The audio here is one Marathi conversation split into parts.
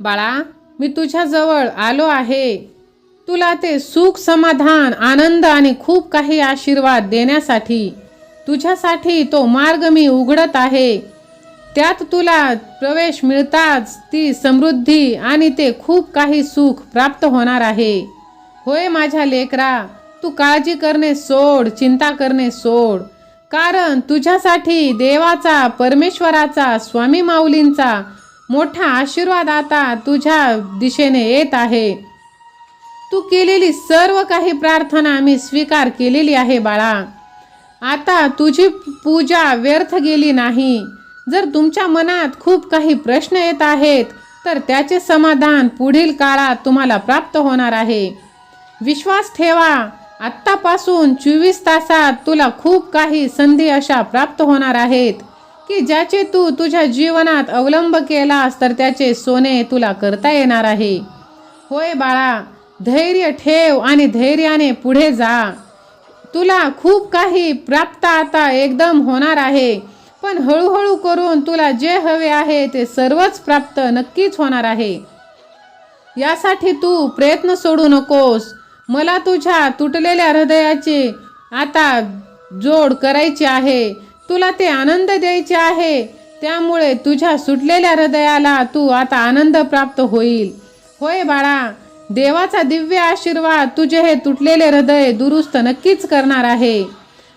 बाळा मी तुझ्याजवळ आलो आहे. तुला ते सुख समाधान आनंद आणि खूप काही आशीर्वाद देण्यासाठी. तुझ्यासाठी तो मार्ग मी उघडत आहे. त्यात तुला प्रवेश मिळताच ती समृद्धी आणि ते खूप काही सुख प्राप्त होणार आहे. होय माझ्या लेकरा तू काळजी करणे सोड चिंता करणे सोड. कारण तुझ्यासाठी देवाचा परमेश्वराचा स्वामी माऊलींचा मोठा आशीर्वाद आता तुझ्या दिशेने येत आहे. तू केलेली सर्व काही प्रार्थना मी स्वीकार केलेली आहे बाळा. आता तुझी पूजा व्यर्थ गेली नाही. जर तुमच्या मनात खूप काही प्रश्न येत आहेत तर त्याचे समाधान पुढील काळात तुम्हाला प्राप्त होणार आहे. विश्वास ठेवा आत्तापासून चोवीस तासात तुला खूप काही संधी अशा प्राप्त होणार आहेत. की ज्याचे तू तुझ्या जीवनात अवलंब केलास तर त्याचे सोने तुला करता येणार आहे. होय बाळा धैर्य ठेव आणि धैर्याने पुढे जा. तुला खूप काही प्राप्त आता एकदम होणार आहे पण हळूहळू करून तुला जे हवे आहे ते सर्वच प्राप्त नक्कीच होणार आहे. यासाठी तू प्रयत्न सोडू नकोस. मला तुझ्या तुटलेल्या हृदयाची आता जोड करायची आहे. तुला ते आनंद द्यायचे आहे. त्यामुळे तुझ्या सुटलेल्या हृदयाला तू आता आनंद प्राप्त होईल. होय बाळा देवाचा दिव्य आशीर्वाद तुझे हे तुटलेले हृदय दुरुस्त नक्कीच करणार आहे.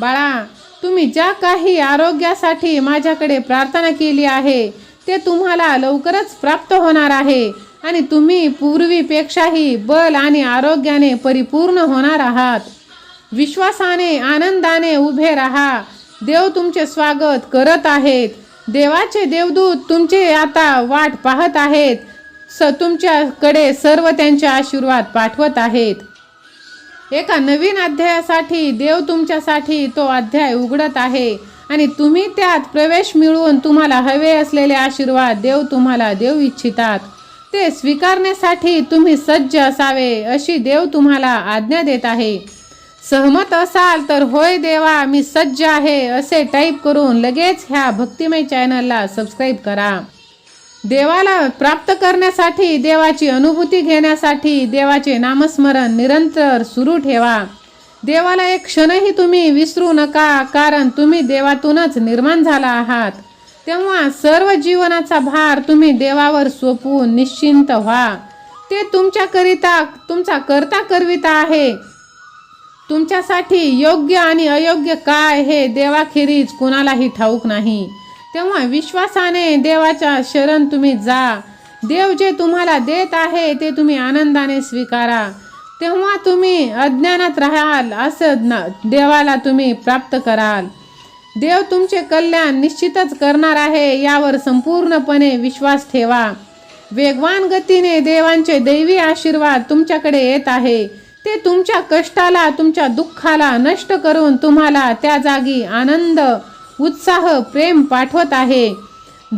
बाळा तुम्ही ज्या काही आरोग्यासाठी माझ्याकडे प्रार्थना केली आहे ते तुम्हाला लवकरच प्राप्त होणार आहे आणि तुम्ही पूर्वीपेक्षाही बल आणि आरोग्याने परिपूर्ण होणार आहात. विश्वासाने आनंदाने उभे राहा. देव तुमचे स्वागत करत आहेत. देवाचे देवदूत तुमचे आता वाट पाहत आहेत. स तुमच्याकडे सर्व त्यांचे आशीर्वाद पाठवत आहेत. एका नवीन अध्यायासाठी देव तुमच्यासाठी तो अध्याय उघडत आहे. आणि तुम्ही त्यात प्रवेश मिळवून तुम्हाला हवे असलेले आशीर्वाद देव तुम्हाला देऊ इच्छितात. ते स्वीकारण्यासाठी तुम्ही सज्ज असावे अशी देव तुम्हाला आज्ञा देत आहे. सहमत असाल तर होय देवा मी सज्ज आहे असे टाईप करून लगेच ह्या भक्तिमय चॅनलला सबस्क्राईब करा. देवाला प्राप्त करण्यासाठी देवाची अनुभूती घेण्यासाठी देवाचे नामस्मरण निरंतर सुरू ठेवा. देवाला एक क्षणही तुम्ही विसरू नका कारण तुम्ही देवातूनच निर्माण झाला आहात. तेव्हा सर्व जीवनाचा भार तुम्ही देवावर सोपवून निश्चिंत व्हा. ते तुमच्याकरिता तुमचा करता करविता आहे. तुमच्यासाठी योग्य आणि अयोग्य काय हे देवाखेरीज कुणालाही ठाऊक नाही. तेव्हा विश्वासाने देवाच्या शरण तुम्ही जा. देव जे तुम्हाला देत आहे ते तुम्ही आनंदाने स्वीकारा. तेव्हा तुम्ही अज्ञानात राहाल असं न देवाला तुम्ही प्राप्त कराल. देव तुमचे कल्याण निश्चितच करणार आहे यावर संपूर्णपणे विश्वास ठेवा. वेगवान गतीने देवांचे दैवी आशीर्वाद तुमच्याकडे येत आहे. ते तुमच्या कष्टाला तुमच्या दुःखाला नष्ट करून तुम्हाला त्या जागी आनंद उत्साह प्रेम पाठवत आहे.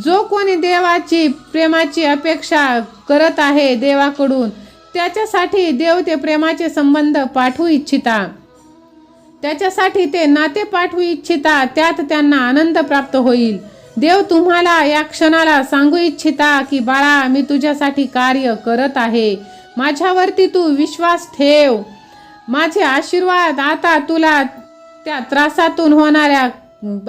जो कोणी देवाची प्रेमाची अपेक्षा करत आहे देवाकडून त्याच्यासाठी देव ते प्रेमाचे संबंध पाठवू इच्छिता. त्याच्यासाठी ते नाते पाठवू इच्छिता त्यात त्यांना आनंद प्राप्त होईल. देव तुम्हाला या क्षणाला सांगू इच्छिता की बाळा मी तुझ्यासाठी कार्य करत आहे. माझ्यावरती तू विश्वास ठेव. माझे आशीर्वाद आता तुला त्या त्रासातून होणाऱ्या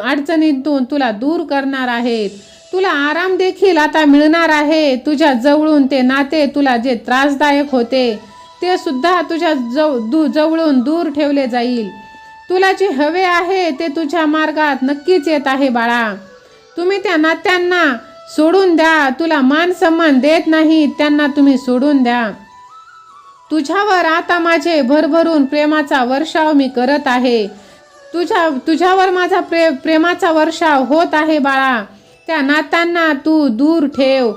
अडचणीतून तुला दूर करणार आहेत. तुला आराम देखील आता मिळणार आहे. तुझ्या जवळून ते नाते तुला जे त्रासदायक होते ते सुद्धा तुझ्या जव दू जवळून दूर ठेवले जाईल. तुला जे हवे आहे ते तुझ्या मार्गात नक्कीच येत आहे बाळा. तुम्ही त्या नात्यांना सोडून द्या. तुला मान सन्मान देत नाही त्यांना तुम्ही सोडून द्या. तुझ्यावर आता माझे भरभरून प्रेमाचा वर्षाव मी करत आहे. तुझ्या तुझ्यावर माझा प्रे प्रेमाचा वर्षाव होत आहे बाळा. त्या नात्यांना तू दूर ठेव.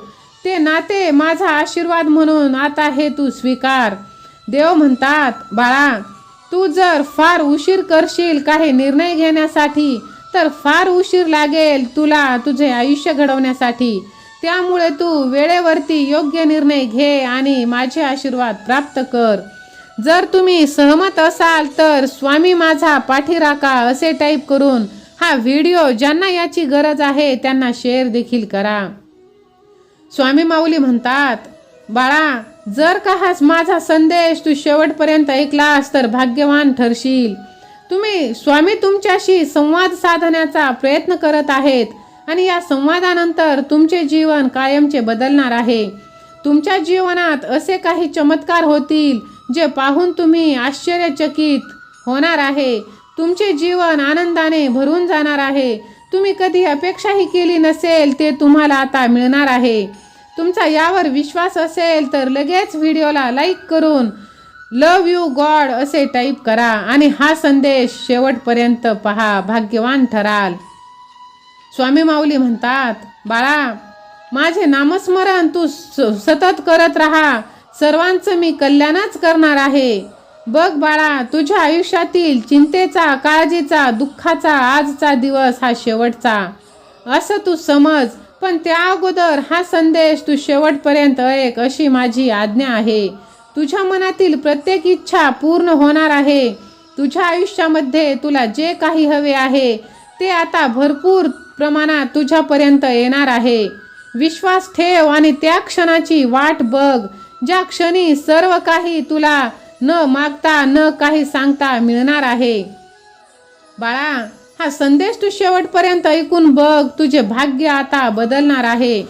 ते नाते माझा आशीर्वाद म्हणून आता हे तू स्वीकार. देव म्हणतात बाळा तू जर फार उशीर करशील काही निर्णय घेण्यासाठी तर फार उशीर लागेल तुला तुझे आयुष्य घडवण्यासाठी. त्यामुळे तू वेळेवरती योग्य निर्णय घे आणि माझे आशीर्वाद प्राप्त कर. जर तुम्ही सहमत असाल तर स्वामी माझा पाठीराखा असे टाईप करून हा व्हिडिओ ज्यांना याची गरज आहे त्यांना शेअर देखील करा. स्वामी माऊली म्हणतात बाळा जर का हा माझा संदेश तू शेवटपर्यंत ऐकलास तर भाग्यवान ठरशील. तुम्ही स्वामी तुमच्याशी संवाद साधण्याचा प्रयत्न करत आहेत. आणि या संवादानंतर तुमचे जीवन कायमचे बदलणार आहे. तुमच्या जीवनात असे काही चमत्कार होतील जे पाहून तुम्ही आश्चर्यचकित होणार आहे. तुमचे जीवन आनंदाने भरून जाणार आहे. तुम्ही कधी अपेक्षाही केली नसेल ते तुम्हाला आता मिळणार आहे. तुमचा यावर विश्वास असेल तर लगेच व्हिडिओला लाईक करून लव यू गॉड असे टाईप करा आणि हा संदेश शेवटपर्यंत पहा भाग्यवान ठराल. स्वामी माऊली म्हणतात बाळा माझे नामस्मरण तू स- सतत करत राहा. सर्वांचं मी कल्याणच करणार आहे. बघ बाळा तुझ्या आयुष्यातील चिंतेचा काळजीचा दुःखाचा आजचा दिवस हा शेवटचा. असं तू समज पण त्या अगोदर हा संदेश तू शेवटपर्यंत ऐक अशी माझी आज्ञा आहे. तुझ्या मनातील प्रत्येक इच्छा पूर्ण होणार आहे. तुझ्या आयुष्यामध्ये तुला जे काही हवे आहे ते आता भरपूर प्रमाणात तुझ्यापर्यंत येणार आहे. विश्वास ठेव आणि त्या क्षणाची वाट बघ. ज्या क्षणी सर्व काही तुला न मागता न काही सांगता मिळणार आहे. बाळा हा संदेश तू शेवटपर्यंत ऐकून बघ. तुझे भाग्य आता बदलणार आहे.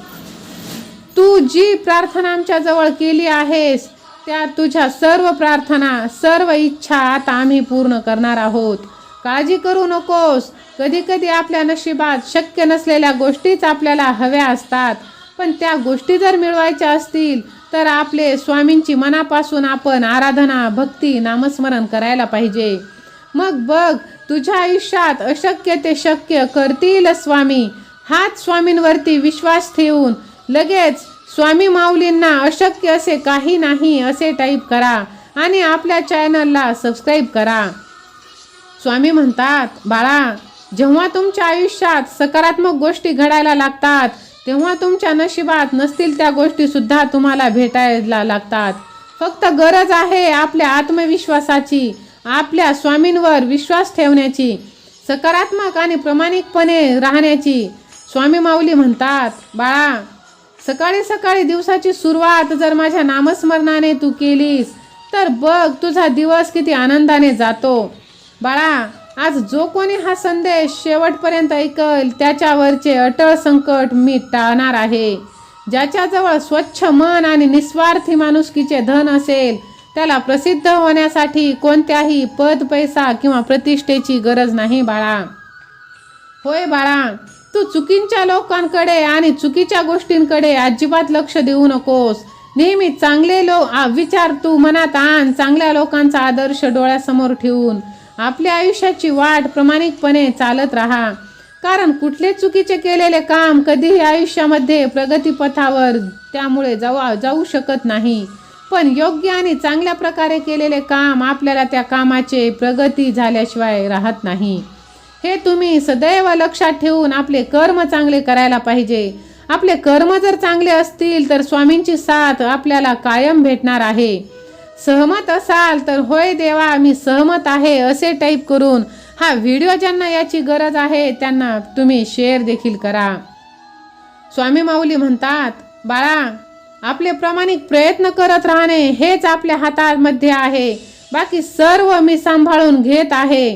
तू जी प्रार्थना आमच्या जवळ केली आहेस त्या तुझ्या सर्व प्रार्थना सर्व इच्छा आता आम्ही पूर्ण करणार आहोत. काळजी करू नकोस. कधी कधी आपल्या नशिबात शक्य नसलेल्या गोष्टीच आपल्याला हव्या असतात. पण त्या गोष्टी जर मिळवायच्या असतील तर आपले स्वामींची मनापासून आपण आराधना भक्ती नामस्मरण करायला पाहिजे. मग बघ तुझ्या आयुष्यात अशक्य ते शक्य करतील स्वामी. हाच स्वामींवरती विश्वास ठेवून लगेच स्वामी माऊलींना अशक्य असे काही नाही असे टाईप करा आणि आपल्या चॅनलला सबस्क्राईब करा. स्वामी म्हणतात बाळा जेव्हा तुमच्या आयुष्यात सकारात्मक गोष्टी घडायला लागतात तेव्हा तुमच्या नशिबात नसतील त्या गोष्टी सुद्धा तुम्हाला भेटायला लागतात. फक्त गरज आहे आपल्या आत्मविश्वासाची आपल्या स्वामींवर विश्वास ठेवण्याची सकारात्मक आणि प्रामाणिकपणे राहण्याची. स्वामी माऊली म्हणतात बाळा सकाळी सकाळी दिवसाची सुरुवात जर माझ्या नामस्मरणाने तू केलीस तर बघ तुझा दिवस किती आनंदाने जातो. बाळा आज जो कोणी हा संदेश शेवटपर्यंत ऐकल त्याच्यावरचे अटळ संकट मी टाळणार आहे. ज्याच्याजवळ स्वच्छ मन आणि निस्वार्थी माणुसकीचे धन असेल त्याला प्रसिद्ध होण्यासाठी कोणत्याही पद पैसा किंवा प्रतिष्ठेची गरज नाही बाळा. होय बाळा तू चुकींच्या लोकांकडे आणि चुकीच्या गोष्टींकडे अजिबात लक्ष देऊ नकोस. नेहमी चांगले लो विचार तू मनात आण चांगल्या लोकांचा आदर्श डोळ्यासमोर ठेवून. आपल्या आयुष्याची वाट प्रामाणिकपणे चालत राहा. कारण कुठले चुकीचे केलेले काम कधीही आयुष्यामध्ये प्रगतीपथावर त्यामुळे जाऊ जाऊ शकत नाही. पण योग्य आणि चांगल्या प्रकारे केलेले काम आपल्याला त्या कामाचे प्रगती झाल्याशिवाय राहत नाही. हे तुम्ही सदैव लक्षात ठेवून आपले कर्म चांगले करायला पाहिजे. आपले कर्म जर चांगले असतील तर स्वामींची साथ आपल्याला कायम भेटणार आहे. सहमत असाल तर होय देवा मी सहमत आहे असे टाईप करून. हा व्हिडिओ ज्यांना याची गरज आहे त्यांना तुम्ही शेअर देखील करा. स्वामी माऊली म्हणतात बाळा आपले प्रामाणिक प्रयत्न करत राहणे हेच आपल्या हातामध्ये आहे. बाकी सर्व मी सांभाळून घेत आहे.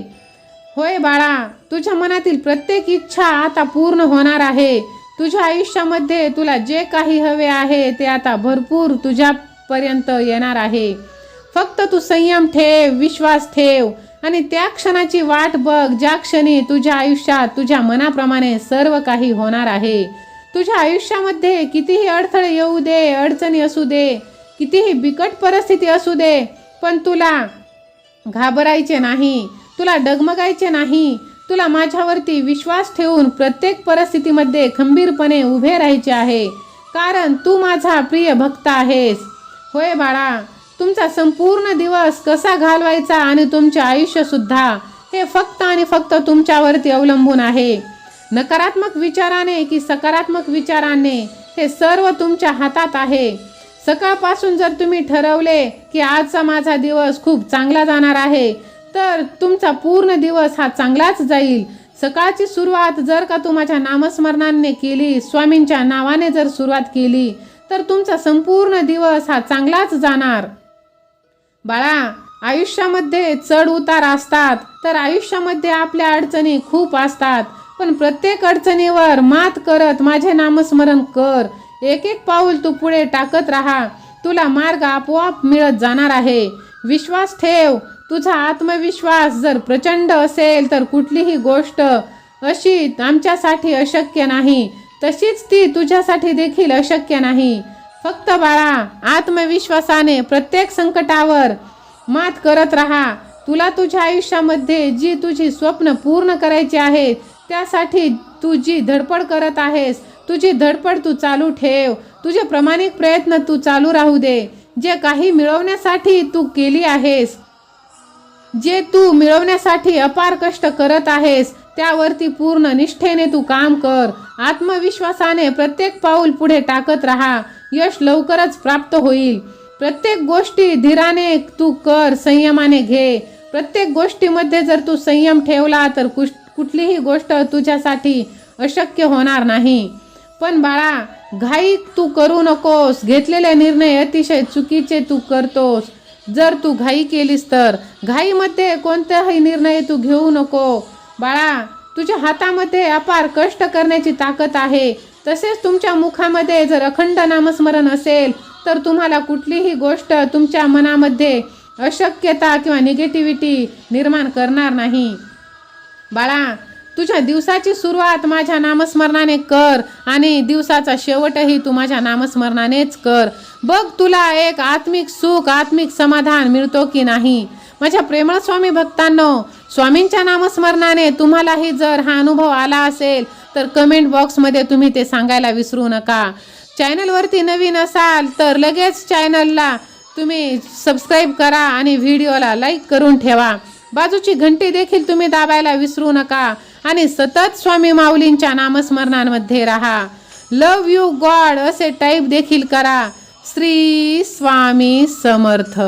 होय बाळा तुझ्या मनातील प्रत्येक इच्छा आता पूर्ण होणार आहे. तुझ्या आयुष्यामध्ये तुला जे काही हवे आहे ते आता भरपूर तुझ्यापर्यंत येणार आहे. फक्त तू संयम ठेव विश्वास ठेव आणि त्या क्षणाची वाट बघ ज्या क्षणी तुझ्या आयुष्यात तुझ्या मनाप्रमाणे सर्व काही होणार आहे. तुझ्या आयुष्यामध्ये कितीही अडथळे येऊ दे अडचणी असू दे कितीही बिकट परिस्थिती असू दे पण तुला घाबरायचे नाही तुला डगमगायचे नाही तुला माझ्यावरती विश्वास ठेवून प्रत्येक परिस्थितीमध्ये खंबीरपणे उभे राहायचे आहे. कारण तू माझा प्रिय भक्त आहेस. होय बाळा तुमचा संपूर्ण दिवस कसा घालवायचा आणि तुमचे आयुष्यसुद्धा हे फक्त आणि फक्त तुमच्यावरती अवलंबून आहे. नकारात्मक विचाराने की सकारात्मक विचाराने हे सर्व तुमच्या हातात आहे. सकाळपासून जर तुम्ही ठरवले की आजचा माझा दिवस खूप चांगला जाणार आहे तर तुमचा पूर्ण दिवस हा चांगलाच जाईल. सकाळची सुरुवात जर का तू माझ्या नामस्मरणाने केली स्वामींच्या नावाने जर सुरुवात केली तर तुमचा संपूर्ण दिवस हा चांगलाच जाणार. बाळा आयुष्यामध्ये चढ उतार असतात तर आयुष्यामध्ये आपल्या अडचणी खूप असतात. पण प्रत्येक अडचणीवर मात करत माझे नामस्मरण कर. एक एक पाऊल तू पुढे टाकत राहा. तुला मार्ग आपोआप मिळत जाणार आहे. विश्वास ठेव. तुझा आत्मविश्वास जर प्रचंड असेल तर कुठलीही गोष्ट अशी आमच्यासाठी अशक्य नाही. तशीच ती तुझ्यासाठी देखील अशक्य नाही. फक्त बाळा आत्मविश्वासाने प्रत्येक संकटावर मात करत राहा. तुला तुझ्या आयुष्यामध्ये जी तुझी स्वप्न पूर्ण करायची आहेत त्यासाठी तू जी धडपड करत आहेस तुझी धडपड तू चालू ठेव. तुझे प्रामाणिक प्रयत्न तू चालू राहू दे. जे काही मिळवण्यासाठी तू केली आहेस जे तू मिळवण्यासाठी अपार कष्ट करत आहेस त्यावरती पूर्ण निष्ठेने तू काम कर. आत्मविश्वासाने प्रत्येक पाऊल पुढे टाकत राहा. यश लवकरच प्राप्त होईल. प्रत्येक गोष्टी धीराने तू कर संयमाने घे. प्रत्येक गोष्टीमध्ये जर तू संयम ठेवला तर कुश कुठलीही गोष्ट तुझ्यासाठी अशक्य होणार नाही. पण बाळा घाई तू करू नकोस. घेतलेले निर्णय अतिशय चुकीचे तू करतोस. जर तू घाई केलीस तर घाईमध्ये कोणताही निर्णय तू घेऊ नको. बाळा तुझ्या हातामध्ये अपार कष्ट करण्याची ताकद आहे. तसेच तुमच्या मुखामध्ये जर अखंड नामस्मरण असेल तर तुम्हाला कुठलीही गोष्ट तुमच्या मनामध्ये अशक्यता किंवा निगेटिव्हिटी निर्माण करणार नाही. बाळा तुझ्या दिवसाची सुरुवात माझ्या नामस्मरणाने कर आणि दिवसाचा शेवटही तू माझ्या नामस्मरणानेच कर. बघ तुला एक आत्मिक सुख आत्मिक समाधान मिळतो की नाही. माझ्या प्रेमळ स्वामी भक्तांनो स्वामींच्या नामस्मरणाने तुम्हालाही जर हा अनुभव आला असेल तर कमेंट बॉक्समध्ये तुम्ही ते सांगायला विसरू नका. चॅनलवरती नवीन असाल तर लगेच चॅनलला तुम्ही सबस्क्राईब करा आणि व्हिडिओला लाईक करून ठेवा. बाजूची घंटी देखील तुम्ही दाबायला विसरू नका आणि सतत स्वामी माऊलींच्या नामस्मरणांमध्ये राहा. लव यू गॉड असे टाईप देखील करा. श्री स्वामी समर्थ.